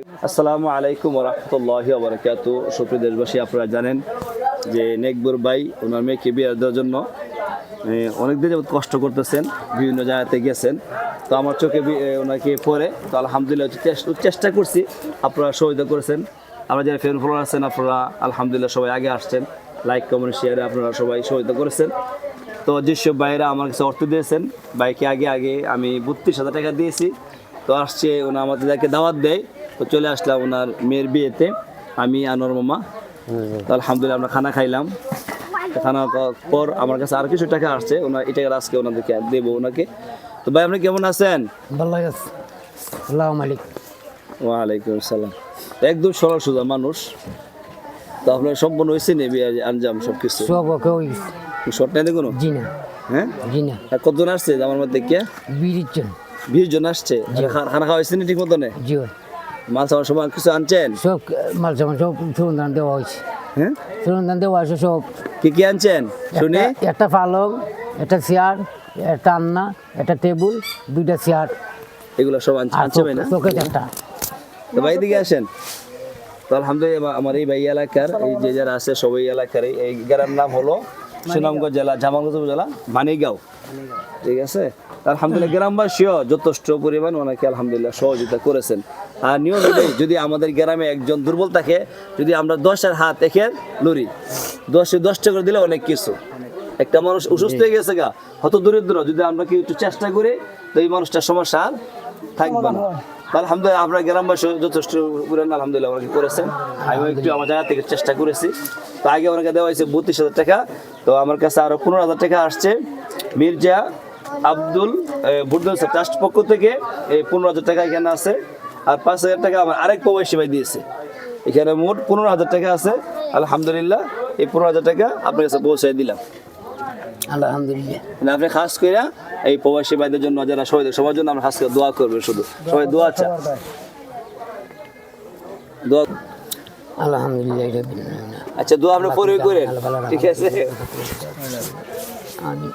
আসসালামু আলাইকুম রহমতুল্লাহ বারকাত। সুপ্রিয় দেশবাসী আপনারা জানেন যে নেকবুর ভাই ওনার মেয়েকে বিয়ে দেওয়ার জন্য এ, অনেক দিন কষ্ট করতেছেন বিভিন্ন জায়গাতে গেছেন। তো আমার চোখে ওনাকে পরে তো আলহামদুলিল্লাহ চেষ্টা করছি আপনারা সহযোগিতা করেছেন। আমরা যারা ফ্রেন্ড ফলোয়ার আছেন আপনারা আলহামদুলিল্লাহ সবাই আগে আসছেন। লাইক কমেন্ট শেয়ারে আপনারা সবাই সহযোগিতা করেছেন। তো যেসব ভাইয়েরা আমার কাছে অর্থ দিয়েছেন বাইকে আগে আগে আমি বত্রিশ হাজার টাকা দিয়েছি। তো আসছে ওনা আমাদেরকে দাওয়াত দেয়। তো চলে আসলাম ওনার মেয়ের বিয়েতে আমি আনোয়ার মামা। তো আলহামদুলিল্লাহ আমরা খানা খাইলাম। খানা পর আমার কাছে আর কিছু টাকা আসছে ওনার এই টাকা আজকে ওনাদেরকে দেবো ওনাকে। তো ভাই আপনি কেমন আছেন? ভালো আছে। আল্লাহ মালিক ওয়ালাইকুম আসসালাম। একদম সরল সোজা মানুষ। তো আপনার সম্পূর্ণ হয়েছে নেবি আনজাম সব কিছু সব ওকে শর্ট নাই দেখুন জি না। হ্যাঁ? জি না। আর কতজন আসছে আমার মধ্যে কে? বিড়ির জন্য বিশ জন আসছে? খানা খাওয়া হয়েছে না ঠিক মতনে? জি মাছ আমার সময় কিছু আনছেন? সব মাল সামান সব সুরন্দান দেওয়া হয়েছে। হ্যাঁ? সুরন্দান দেওয়া হয়েছে সব। কি কি আনছেন? শুনি। একটা- পালং একটা চেয়ার একটা আন্না একটা টেবিল দুইটা চেয়ার। এগুলো সব আনছে আর আনছে ভাই না? চোখে একটা। তো ভাই দিকে আসেন। তো আলহামদুলিল্লাহ আমার এই ভাই এলাকার এই যে যারা আছে সবাই এলাকার এই- এই গ্রামের নাম হলো সুনামগঞ্জ জেলা জামালগঞ্জ জেলা মানিগাঁও। ঠিক আছে? আলহামদুলিল্লাহ গ্রামবাসীও যথেষ্ট পরিমাণ ওনাকে আলহামদুলিল্লাহ সহযোগিতা করেছেন। আর নিয়ম এটাই, যদি আমাদের গ্রামে একজন দুর্বল থাকে যদি আমরা দশের হাত এখে লড়ি দশে দশটা করে দিলে অনেক কিছু। একটা মানুষ অসুস্থ হয়ে গেছে গা হয়তো দরিদ্র যদি আমরা কি একটু চেষ্টা করি তো এই মানুষটার সমস্যা আর থাকবে না। আলহামদুলিল্লাহ আপনার গ্রামবাসী যথেষ্ট পরিমাণ আলহামদুলিল্লাহ ওনাকে করেছেন। আমি একটু আমার জায়গা থেকে চেষ্টা করেছি। তো আগে ওনাকে দেওয়া হয়েছে বত্রিশ হাজার টাকা। তো আমার কাছে আরও পনেরো হাজার টাকা আসছে। মির্জা আব্দুল বুর্দুল ট্রাস্ট পক্ষ থেকে এই পনেরো হাজার টাকা এখানে আছে আর পাঁচ হাজার টাকা আমার আরেক প্রবাসী ভাই দিয়েছে এখানে মোট পনেরো হাজার টাকা আছে আলহামদুলিল্লাহ এই পনেরো হাজার টাকা আপনার কাছে পৌঁছায় দিলাম আলহামদুলিল্লাহ মানে আপনি খাস করে এই প্রবাসী ভাইদের জন্য যারা সবাই সবার জন্য আমরা খাস করে দোয়া করবেন শুধু সবাই দোয়া চা দোয়া আলহামদুলিল্লাহ আচ্ছা দোয়া আপনি পরে করেন ঠিক আছে আমি